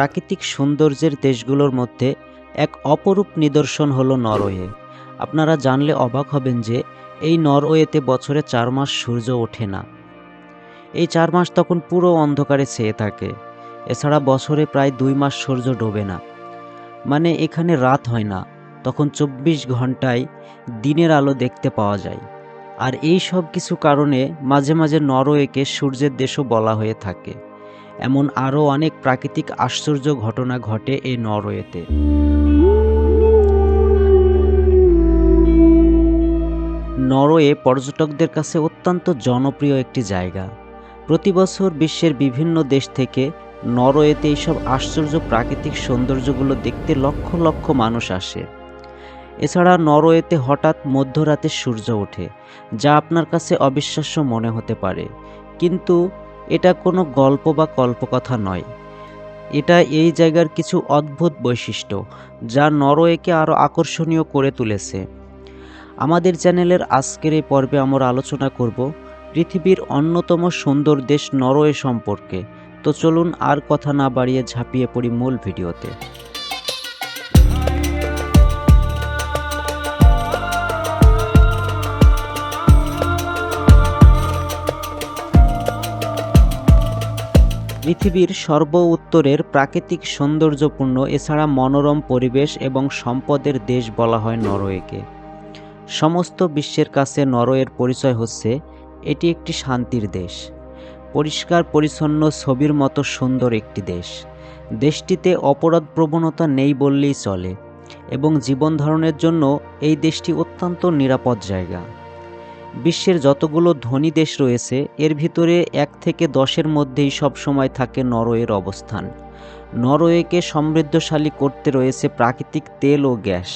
প্রাকৃতিক সৌন্দর্যের দেশগুলোর মধ্যে এক অপরূপ নিদর্শন হলো নরওয়ে। আপনারা জানলে অবাক হবেন যে এই নরওয়েতে বছরে চার মাস সূর্য ওঠে না। এই চার মাস তখন পুরো অন্ধকারে ছেয়ে থাকে। এছাড়া বছরে প্রায় দুই মাস সূর্য ডোবে না। মানে এখানে রাত হয় না, তখন চব্বিশ ঘন্টায় দিনের আলো দেখতে পাওয়া যায়। আর এই সব কিছু কারণে মাঝে মাঝে নরওয়েকে সূর্যের দেশও বলা হয়ে থাকে। এমন আরও অনেক প্রাকৃতিক আশ্চর্য ঘটনা ঘটে এই নরওয়েতে। নরওয়ে পর্যটকদের কাছে অত্যন্ত জনপ্রিয় একটি জায়গা। প্রতি বছর বিশ্বের বিভিন্ন দেশ থেকে নরওয়েতে এইসব আশ্চর্য প্রাকৃতিক সৌন্দর্যগুলো দেখতে লক্ষ লক্ষ মানুষ আসে। এছাড়া নরওয়েতে হঠাৎ মধ্যরাতে সূর্য ওঠে, যা আপনার কাছে অবিশ্বাস্য মনে হতে পারে। কিন্তু এটা কোনো গল্প বা কল্পকথা নয়। এটা এই জায়গার কিছু অদ্ভুত বৈশিষ্ট্য, যা নরওয়েকে আরও আকর্ষণীয় করে তুলেছে। আমাদের চ্যানেলের আজকের এই পর্বে আমরা আলোচনা করব পৃথিবীর অন্যতম সুন্দর দেশ নরওয়ে সম্পর্কে। তো চলুন আর কথা না বাড়িয়ে ঝাঁপিয়ে পড়ি মূল ভিডিওতে। পৃথিবীর সর্ব উত্তরের প্রাকৃতিক সৌন্দর্যপূর্ণ, এছাড়া মনোরম পরিবেশ এবং সম্পদের দেশ বলা হয় নরওয়েকে। সমস্ত বিশ্বের কাছে নরওয়ের পরিচয় হচ্ছে, এটি একটি শান্তির দেশ। পরিষ্কার, পরিচ্ছন্ন, ছবির মতো সুন্দর একটি দেশ। দেশটিতে অপরাধ প্রবণতা নেই বললেই চলে, এবং জীবন ধারণের জন্য এই দেশটি অত্যন্ত নিরাপদ জায়গা। বিশ্বের যতগুলো ধনী দেশ রয়েছে, এর ভিতরে এক থেকে দশের মধ্যেই সবসময় থাকে নরওয়ের অবস্থান। নরওয়েকে সমৃদ্ধশালী করতে রয়েছে প্রাকৃতিক তেল ও গ্যাস।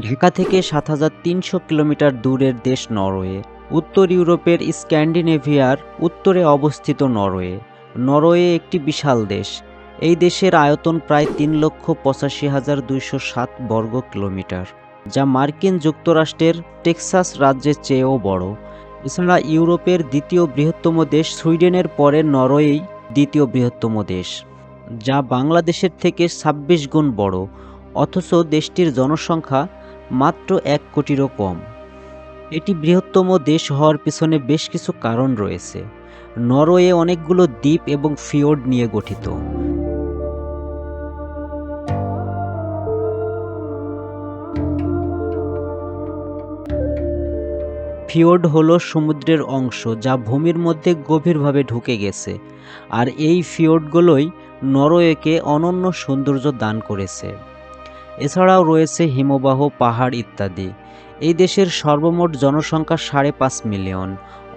ঢাকা থেকে সাত হাজার তিনশো কিলোমিটার দূরের দেশ নরওয়ে। উত্তর ইউরোপের স্ক্যান্ডিনেভিয়ার উত্তরে অবস্থিত নরওয়ে। নরওয়ে একটি বিশাল দেশ। এই দেশের আয়তন প্রায় তিন লক্ষ পঁচাশি হাজার দুইশো সাত বর্গ কিলোমিটার, যা মার্কিন যুক্তরাষ্ট্রের টেক্সাস রাজ্যের চেয়েও বড়। এছাড়া ইউরোপের দ্বিতীয় বৃহত্তম দেশ সুইডেনের পরে নরওয়েই দ্বিতীয় বৃহত্তম দেশ, যা বাংলাদেশের থেকে ছাব্বিশ গুণ বড়, অথচ দেশটির জনসংখ্যা মাত্র এক কোটিরও কম। এটি বৃহত্তম দেশ হওয়ার পিছনে বেশ কিছু কারণ রয়েছে। নরওয়ে অনেকগুলো দ্বীপ এবং ফিওর্ড নিয়ে গঠিত। ফিওর্ড হলো সমুদ্রের অংশ যা ভূমির মধ্যে গভীরভাবে ঢুকে গেছে, আর এই ফিওর্ডগুলোই নরওয়েকে অনন্য সৌন্দর্য দান করেছে। এছাড়াও রয়েছে হিমবাহ, পাহাড় ইত্যাদি। এই দেশের সর্বমোট জনসংখ্যা সাড়ে পাঁচ মিলিয়ন,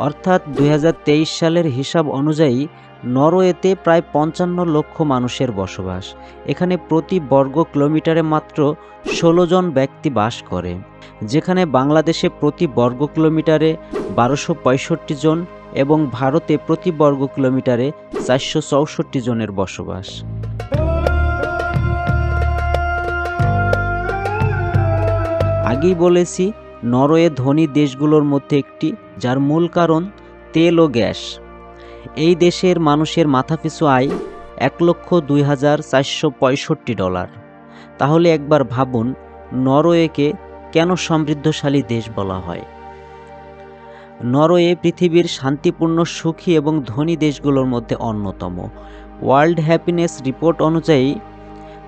অর্থাৎ দু হাজার তেইশ সালের হিসাব অনুযায়ী নরওয়েতে প্রায় পঞ্চান্ন লক্ষ মানুষের বসবাস। এখানে প্রতি বর্গ কিলোমিটারে মাত্র ষোলো জন ব্যক্তি বাস করে। যেখানে বাংলাদেশে প্রতি বর্গ কিলোমিটারে বারোশো পঁয়ষট্টি জন এবং ভারতে প্রতি বর্গ কিলোমিটারে চারশো চৌষট্টি জনের বসবাস। আগেই বলেছি, নরওয়ে ধনী দেশগুলোর মধ্যে একটি, যার মূল কারণ তেল ও গ্যাস। এই দেশের মানুষের মাথাপিছু আয় এক লক্ষ দুই হাজার চারশো পঁয়ষট্টি ডলার। তাহলে একবার ভাবুন, নরওয়েকে কেন সমৃদ্ধশালী দেশ বলা হয়? নরওয়ে পৃথিবীর শান্তিপূর্ণ, সুখী এবং ধনী দেশগুলোর মধ্যে অন্যতম। ওয়ার্ল্ড হ্যাপিনেস রিপোর্ট অনুযায়ী,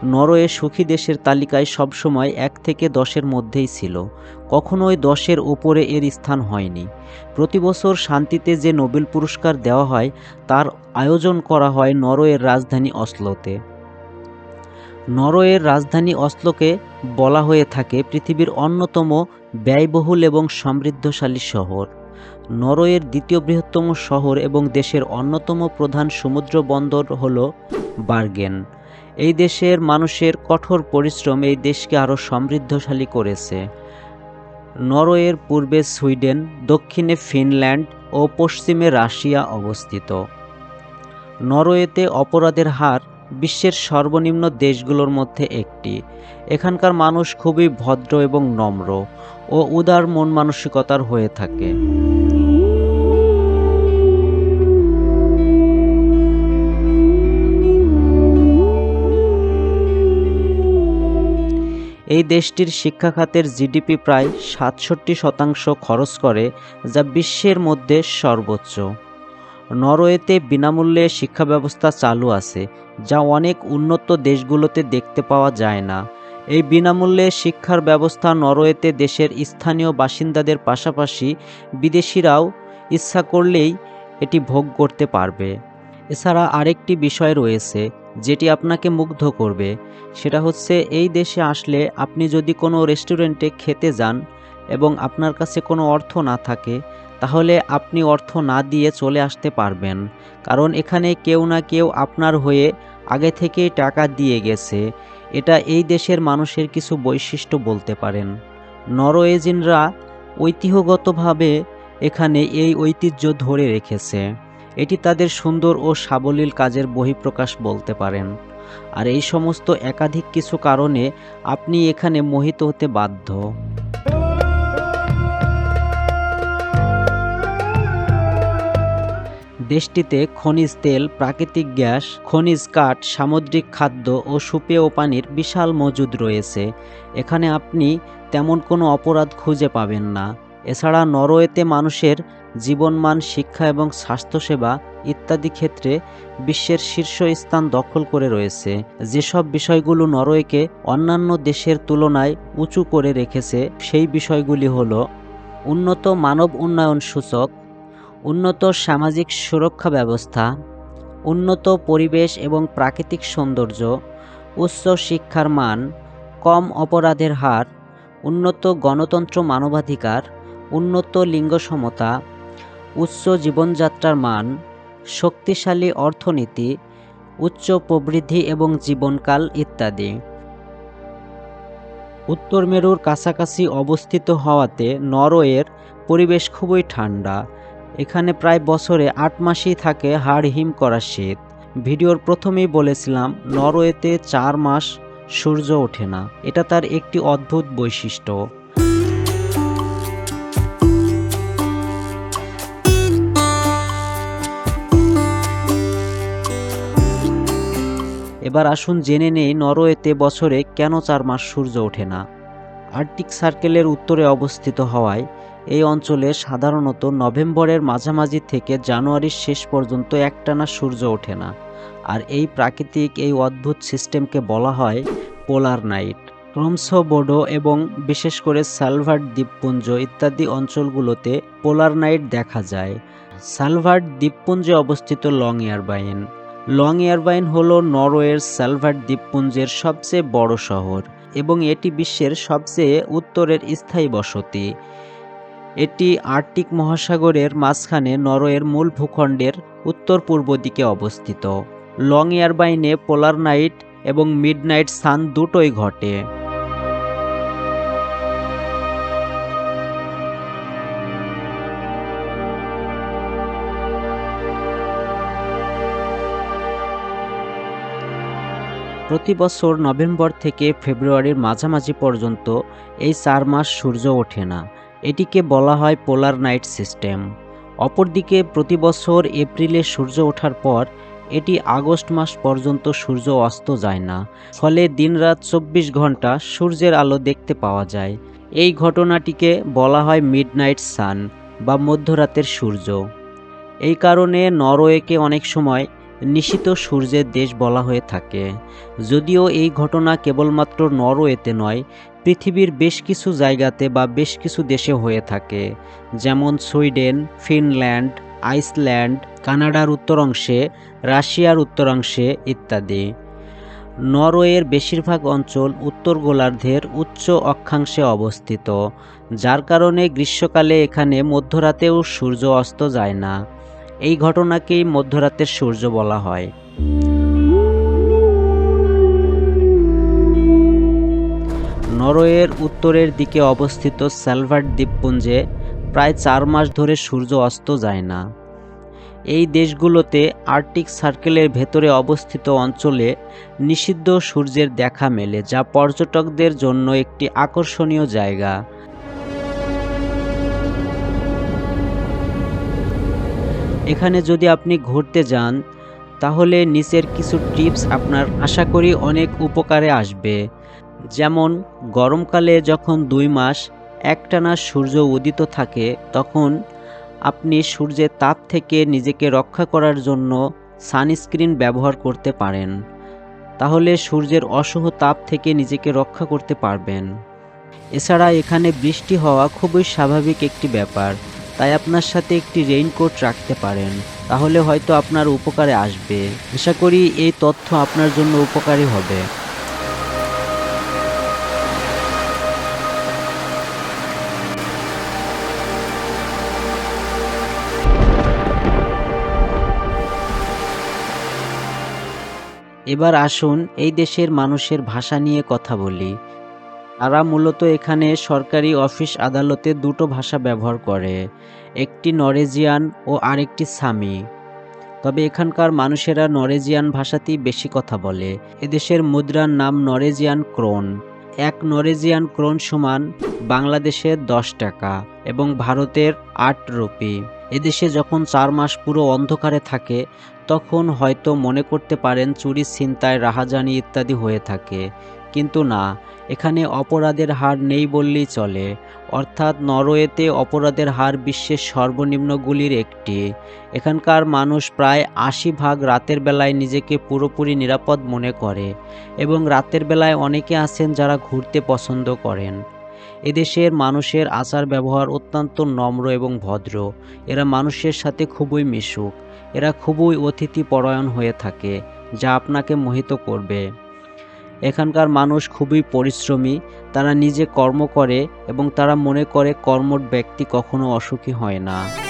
নরওয়ে সুখী দেশের তালিকায় সবসময় এক থেকে দশের মধ্যেই ছিল। কখনোই দশের উপরে এর স্থান হয়নি। প্রতি বছর শান্তিতে যে নোবেল পুরস্কার দেওয়া হয়, তার আয়োজন করা হয় নরওয়ের রাজধানী অসলোতে। নরওয়ের রাজধানী অসলোকে বলা হয়ে থাকে পৃথিবীর অন্যতম ব্যয়বহুল এবং সমৃদ্ধশালী শহর। নরওয়ের দ্বিতীয় বৃহত্তম শহর এবং দেশের অন্যতম প্রধান সমুদ্র বন্দর হল বার্গেন। এই দেশের মানুষের কঠোর পরিশ্রম এই দেশকে আরও সমৃদ্ধশালী করেছে। নরওয়ের পূর্বে সুইডেন, দক্ষিণে ফিনল্যান্ড ও পশ্চিমে রাশিয়া অবস্থিত। নরওয়েতে অপরাধের হার বিশ্বের সর্বনিম্ন দেশগুলোর মধ্যে একটি। এখানকার মানুষ খুবই ভদ্র এবং নম্র ও উদার মন মানসিকতার হয়ে থাকে। এই দেশটির শিক্ষা খাতের জিডিপি প্রায় সাতষট্টি শতাংশ খরচ করে, যা বিশ্বের মধ্যে সর্বোচ্চ। নরওয়েতে বিনামূল্যে শিক্ষা ব্যবস্থা চালু আছে, যা অনেক উন্নত দেশগুলোতে দেখতে পাওয়া যায় না। এই বিনামূল্যে শিক্ষার ব্যবস্থা নরওয়েতে দেশের স্থানীয় বাসিন্দাদের পাশাপাশি বিদেশিরাও ইচ্ছা করলেই এটি ভোগ করতে পারবে। এছাড়া আরেকটি বিষয় রয়েছে যেটি আপনাকে মুগ্ধ করবে, সেটা হচ্ছে এই দেশে আসলে আপনি যদি কোনো রেস্টুরেন্টে খেতে যান এবং আপনার কাছে কোনো অর্থ না থাকে, তাহলে আপনি অর্থ না দিয়ে চলে আসতে পারবেন। কারণ এখানে কেউ না কেউ আপনার হয়ে আগে থেকেই টাকা দিয়ে গেছে। এটা এই দেশের মানুষের কিছু বৈশিষ্ট্য বলতে পারেন। নরওয়েজিনরা ঐতিহ্যগতভাবে এখানে এই ঐতিহ্য ধরে রেখেছে। এটি তাদের সুন্দর ও সাবলীল কাজের বহিঃপ্রকাশ বলতে পারেন। আর এই সমস্ত একাধিক কিছু কারণে আপনি এখানে মোহিত হতে বাধ্য। দেশটিতে খনিজ তেল, প্রাকৃতিক গ্যাস, খনিজ কাঠ, সামুদ্রিক খাদ্য ও সুপেয় পানির বিশাল মজুদ রয়েছে। এখানে আপনি তেমন কোনো অপরাধ খুঁজে পাবেন না। এছাড়া নরওয়েতে মানুষের জীবনমান শিক্ষা এবং স্বাস্থ্যসেবা ইত্যাদি ক্ষেত্রে বিশ্বের শীর্ষ স্থান দখল করে রয়েছে। যেসব বিষয়গুলো নরওয়েকে অন্যান্য দেশের তুলনায় উঁচু করে রেখেছে, সেই বিষয়গুলি হল উন্নত মানব উন্নয়ন সূচক, উন্নত সামাজিক সুরক্ষা ব্যবস্থা, উন্নত পরিবেশ এবং প্রাকৃতিক সৌন্দর্য, উচ্চ শিক্ষার মান, কম অপরাধের হার, উন্নত গণতন্ত্র মানবাধিকার, উন্নত লিঙ্গ সমতা উচ্চ জীবনযাত্রার মান, শক্তিশালী অর্থনীতি, উচ্চ প্রবৃদ্ধি এবং জীবনকাল ইত্যাদি। উত্তর মেরুর কাছাকাছি অবস্থিত হওয়াতে নরওয়ের পরিবেশ খুবই ঠান্ডা। এখানে প্রায় বছরে আট মাসই থাকে হাড় হিম করা শীত। ভিডিওর প্রথমেই বলেছিলাম, নরওয়েতে চার মাস সূর্য ওঠে না। এটা তার একটি অদ্ভুত বৈশিষ্ট্য। এবার আসুন জেনে নেই নরওয়েতে বছরে কেন চার মাস সূর্য ওঠে না। আর্কটিক সার্কেলের উত্তরে অবস্থিত হওয়ায় এই অঞ্চলে সাধারণত নভেম্বরের মাঝামাঝি থেকে জানুয়ারির শেষ পর্যন্ত একটানা সূর্য ওঠে না। আর এই প্রাকৃতিক এই অদ্ভুত সিস্টেমকে বলা হয় পোলার নাইট। ক্রমস বোডো এবং বিশেষ করে সালভার্ট দ্বীপপুঞ্জ ইত্যাদি অঞ্চলগুলোতে পোলার নাইট দেখা যায়। সালভার্ট দ্বীপপুঞ্জে অবস্থিত লং এয়ারবাইন। লং এয়ারবাইন হল নরওয়ের স্যালভার দ্বীপপুঞ্জের সবচেয়ে বড় শহর এবং এটি বিশ্বের সবচেয়ে উত্তরের স্থায়ী বসতি। এটি আর্কটিক মহাসাগরের মাঝখানে নরওয়ের মূল ভূখণ্ডের উত্তর পূর্ব দিকে অবস্থিত। লং এয়ারবাইনে পোলার নাইট এবং মিডনাইট সান দুটোই ঘটে। প্রতি বছর নভেম্বর থেকে ফেব্রুয়ারির মাঝামাঝি পর্যন্ত এই চার মাস সূর্য ওঠে না। এটিকে বলা হয় পোলার নাইট সিস্টেম। অপরদিকে প্রতি বছর এপ্রিলে সূর্য ওঠার পর এটি আগস্ট মাস পর্যন্ত সূর্য অস্ত যায় না। ফলে দিনরাত চব্বিশ ঘণ্টা সূর্যের আলো দেখতে পাওয়া যায়। এই ঘটনাটিকে বলা হয় মিডনাইট সান বা মধ্যরাতের সূর্য। এই কারণে নরওয়েকে অনেক সময় নিশিত সূর্যের দেশ বলা হয়ে থাকে। যদিও এই ঘটনা কেবলমাত্র নরওয়েতে নয়, পৃথিবীর বেশ কিছু জায়গাতে বা বেশ কিছু দেশে হয়ে থাকে। যেমন সুইডেন, ফিনল্যান্ড, আইসল্যান্ড, কানাডার উত্তরাংশে, রাশিয়ার উত্তরাংশে ইত্যাদি। নরওয়ের বেশিরভাগ অঞ্চল উত্তর গোলার্ধের উচ্চ অক্ষাংশে অবস্থিত, যার কারণে গ্রীষ্মকালে এখানে মধ্যরাতেও সূর্য অস্ত যায় না। এই ঘটনাকেই মধ্যরাতের সূর্য বলা হয়। নরওয়ের উত্তরের দিকে অবস্থিত স্যালভার্ট দ্বীপপুঞ্জে প্রায় চার মাস ধরে সূর্য অস্ত যায় না। এই দেশগুলোতে আর্কটিক সার্কেলের ভেতরে অবস্থিত অঞ্চলে নিষিদ্ধ সূর্যের দেখা মেলে, যা পর্যটকদের জন্য একটি আকর্ষণীয় জায়গা। এখানে যদি আপনি ঘুরতে যান, তাহলে নিচের কিছু টিপস আপনার আশা করি অনেক উপকারে আসবে। যেমন, গরমকালে যখন দুই মাস একটানা সূর্য উদিত থাকে, তখন আপনি সূর্যের তাপ থেকে নিজেকে রক্ষা করার জন্য সানস্ক্রিন ব্যবহার করতে পারেন। তাহলে সূর্যের অসহ তাপ থেকে নিজেকে রক্ষা করতে পারবেন। এছাড়া এখানে বৃষ্টি হওয়া খুবই স্বাভাবিক একটি ব্যাপার। তাই আপনার সাথে একটি রেইনকোট রাখতে পারেন। তাহলে হয়তো আপনার উপকারে আসবে। আশা করি এই তথ্য আপনার জন্য উপকারী হবে। এবার আসুন এই দেশের মানুষের ভাষা নিয়ে কথা বলি। তারা মূলত এখানে সরকারি অফিস আদালতে দুটো ভাষা ব্যবহার করে, একটি নরেজিয়ান ও আরেকটি সামি। তবে এখানকার মানুষেরা নরেজিয়ান ভাষাতেই বেশি কথা বলে। এদেশের মুদ্রার নাম নরেজিয়ান ক্রোন। এক নরেজিয়ান ক্রোন সমান বাংলাদেশের দশ টাকা এবং ভারতের আট রুপি। এদেশে যখন চার মাস পুরো অন্ধকারে থাকে, তখন হয়তো মনে করতে পারেন চুরি ছিনতাই, রাহাজানি ইত্যাদি হয়ে থাকে। কিন্তু না, এখানে অপরাধের হার নেই বললেই চলে। অর্থাৎ নরওয়েতে অপরাধের হার বিশ্বের সর্বনিম্নগুলির একটি। এখানকার মানুষ প্রায় আশি ভাগ রাতের বেলায় নিজেকে পুরোপুরি নিরাপদ মনে করে এবং রাতের বেলায় অনেকে আছেন যারা ঘুরতে পছন্দ করেন। এদেশের মানুষের আচার ব্যবহার অত্যন্ত নম্র এবং ভদ্র। এরা মানুষের সাথে খুবই মিশুক। এরা খুবই অতিথি পরায়ণ হয়ে থাকে, যা আপনাকে মোহিত করবে। এখানকার মানুষ খুবই পরিশ্রমী, তারা নিজে কর্ম করে এবং তারা মনে করে কর্মট ব্যক্তি কখনো অসুখী হয় না।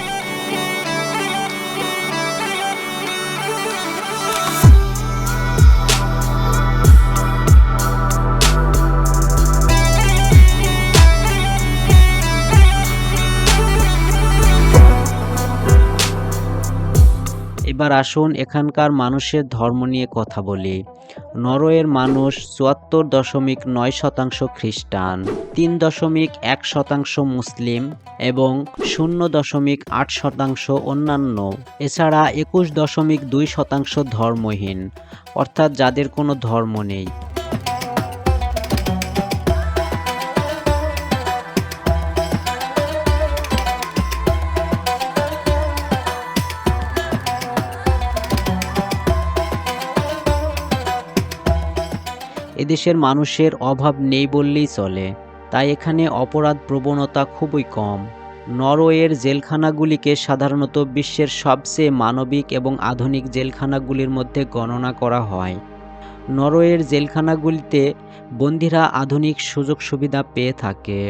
এবার আসুন এখানকার মানুষের ধর্ম নিয়ে কথা বলি। নরওয়ের মানুষ চুয়াত্তর দশমিক নয় শতাংশ খ্রিস্টান, তিন দশমিক এক শতাংশ মুসলিম এবং শূন্য দশমিক আট শতাংশ অন্যান্য। এছাড়া একুশ দশমিক দুই শতাংশ ধর্মহীন, অর্থাৎ যাদের কোনো ধর্ম নেই। এদেশের মানুষের অভাব নেই বললেই চলে। তাই এখানে অপরাধ প্রবণতা খুবই কম। নরওয়ের জেলখানাগুলিকে সাধারণত বিশ্বের সবচেয়ে মানবিক এবং আধুনিক জেলখানাগুলির মধ্যে গণনা করা হয়। নরওয়ের জেলখানাগুলিতে বন্দিরা আধুনিক সুযোগ সুবিধা পেয়ে থাকে,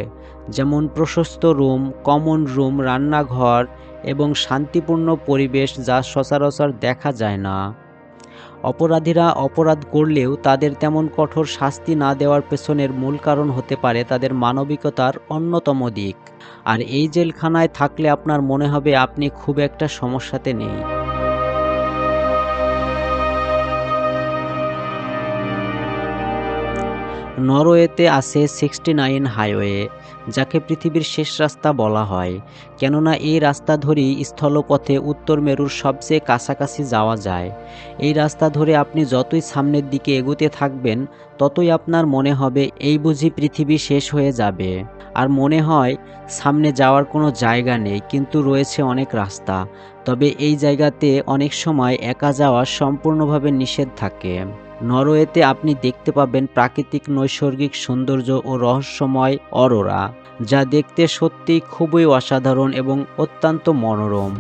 যেমন প্রশস্ত রুম, কমন রুম, রান্নাঘর এবং শান্তিপূর্ণ পরিবেশ যা সচরাচর দেখা যায় না। অপরাধীরা অপরাধ করলেও তাদের তেমন কঠোর শাস্তি না দেওয়ার পেছনের মূল কারণ হতে পারে তাদের মানবিকতার অন্যতম দিক। আর এই জেলখানায় থাকলে আপনার মনে হবে আপনি খুব একটা সমস্যাতে নেই। নরওয়েতে আছে সিক্সটি নাইন হাইওয়ে। যাকে পৃথিবীর শেষ রাস্তা বলা হয়, কেননা এই রাস্তা ধরেই স্থলপথে উত্তর মেরুর সবচেয়ে কাছাকাছি যাওয়া যায়। এই রাস্তা ধরে আপনি যতই সামনের দিকে এগোতে থাকবেন, ততই আপনার মনে হবে এই বুঝি পৃথিবী শেষ হয়ে যাবে। আর মনে হয়, সামনে যাওয়ার কোনো জায়গা নেই, কিন্তু রয়েছে অনেক রাস্তা। তবে এই জায়গাতে অনেক সময় একা যাওয়া সম্পূর্ণভাবে নিষেধ থাকে। নরওয়েতে আপনি দেখতে পাবেন প্রাকৃতিক, নৈসর্গিক সৌন্দর্য ও রহস্যময় অরোরা, যা দেখতে সত্যিই খুবই অসাধারণ এবং অত্যন্ত মনোরম।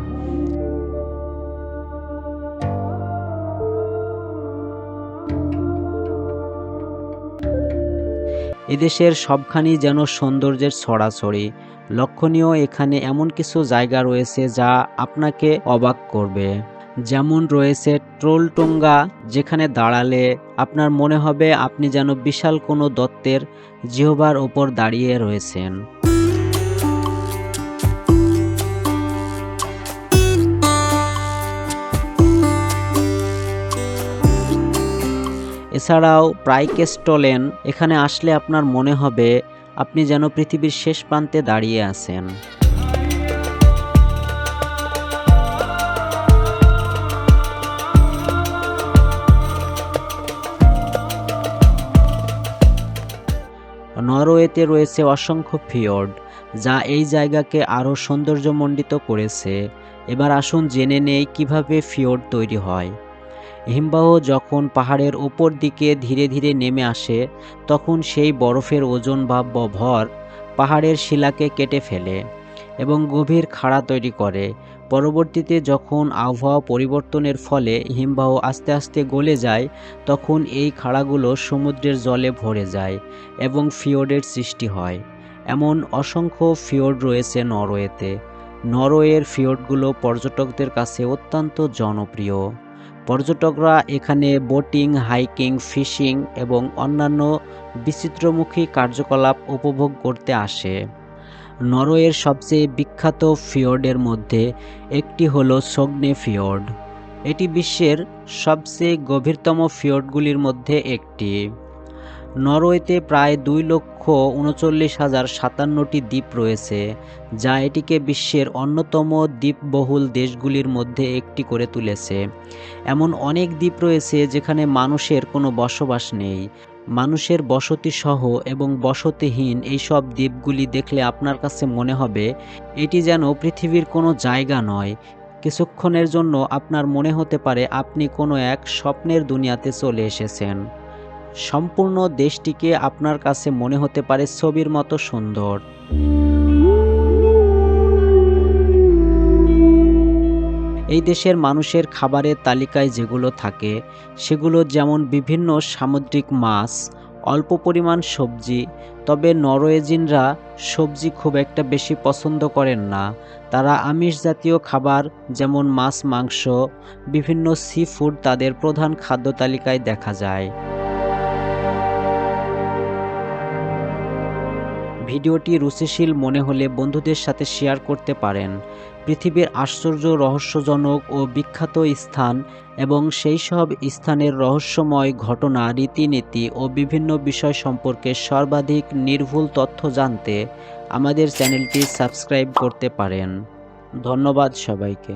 এদেশের সবখানি যেন সৌন্দর্যের ছড়াছড়ি। লক্ষণীয় এখানে এমন কিছু জায়গা রয়েছে যা আপনাকে অবাক করবে। যেমন রয়েছে ট্রোলটোঙ্গা যেখানে দাঁড়ালে আপনার মনে হবে আপনি যেন বিশাল কোনো দত্তের জিহবার ওপর দাঁড়িয়ে রয়েছেন। এছাড়াও প্রাইকেস্টলেন, এখানে আসলে আপনার মনে হবে আপনি যেন পৃথিবীর শেষ প্রান্তে দাঁড়িয়ে আছেন। নরওয়েতে রয়েছে অসংখ্য ফিয়র্ড, যা এই জায়গাকে আরও সৌন্দর্যমণ্ডিত করেছে। এবার আসুন জেনে নেই কীভাবে ফিয়র্ড তৈরি হয়। হিমবাহ যখন পাহাড়ের ওপর দিকে ধীরে ধীরে নেমে আসে, তখন সেই বরফের ওজন বা ভর পাহাড়ের শিলাকে কেটে ফেলে এবং গভীর খাড়া তৈরি করে। পরবর্তীতে যখন আবহাওয়া পরিবর্তনের ফলে হিমবাহ আস্তে আস্তে গলে যায়, তখন এই খাড়াগুলো সমুদ্রের জলে ভরে যায় এবং ফিওর্ডের সৃষ্টি হয়। এমন অসংখ্য ফিওর্ড রয়েছে নরওয়েতে। নরওয়ের ফিওর্ডগুলো পর্যটকদের কাছে অত্যন্ত জনপ্রিয়। পর্যটকরা এখানে বোটিং, হাইকিং, ফিশিং এবং অন্যান্য বিচিত্রমুখী কার্যকলাপ উপভোগ করতে আসে। নরওয়ের সবচেয়ে বিখ্যাত ফিওর্ডের মধ্যে একটি হল সোগনে ফিওর্ড এটি বিশ্বের সবচেয়ে গভীরতম ফিওর্ডগুলির মধ্যে একটি। নরওয়েতে প্রায় দুই লক্ষ উনচল্লিশ হাজার সাতান্নটি দ্বীপ রয়েছে, যা এটিকে বিশ্বের অন্যতম দ্বীপবহুল দেশগুলির মধ্যে একটি করে তুলেছে। এমন অনেক দ্বীপ রয়েছে যেখানে মানুষের কোনো বসবাস নেই। মানুষের বসতি সহ এবং বসতিহীন এইসব দ্বীপগুলি দেখলে আপনার কাছে মনে হবে, এটি যেন পৃথিবীর কোনো জায়গা নয়। কিছুক্ষণের জন্য আপনার মনে হতে পারে আপনি কোনো এক স্বপ্নের দুনিয়াতে চলে এসেছেন। সম্পূর্ণ দেশটিকে আপনার কাছে মনে হতে পারে ছবির মতো সুন্দর। এই দেশের মানুষের খাবারের তালিকায় যেগুলো থাকে, সেগুলো যেমন বিভিন্ন সামুদ্রিক মাছ, অল্প পরিমাণ সবজি, তবে নরওয়েজিনরা সবজি খুব একটা বেশি পছন্দ করেন না। তারা আমিষ জাতীয় খাবার যেমন মাছ, মাংস, বিভিন্ন সি ফুড তাদের প্রধান খাদ্য তালিকায় দেখা যায়। ভিডিওটি রুচিশীল মনে হলে বন্ধুদের সাথে শেয়ার করতে পারেন। পৃথিবীর আশ্চর্য, রহস্যজনক ও বিখ্যাত স্থান এবং সেই সব স্থানের রহস্যময় ঘটনা, রীতিনীতি ও বিভিন্ন বিষয় সম্পর্কে সর্বাধিক নির্ভুল তথ্য জানতে আমাদের চ্যানেলটি সাবস্ক্রাইব করতে পারেন। ধন্যবাদ সবাইকে।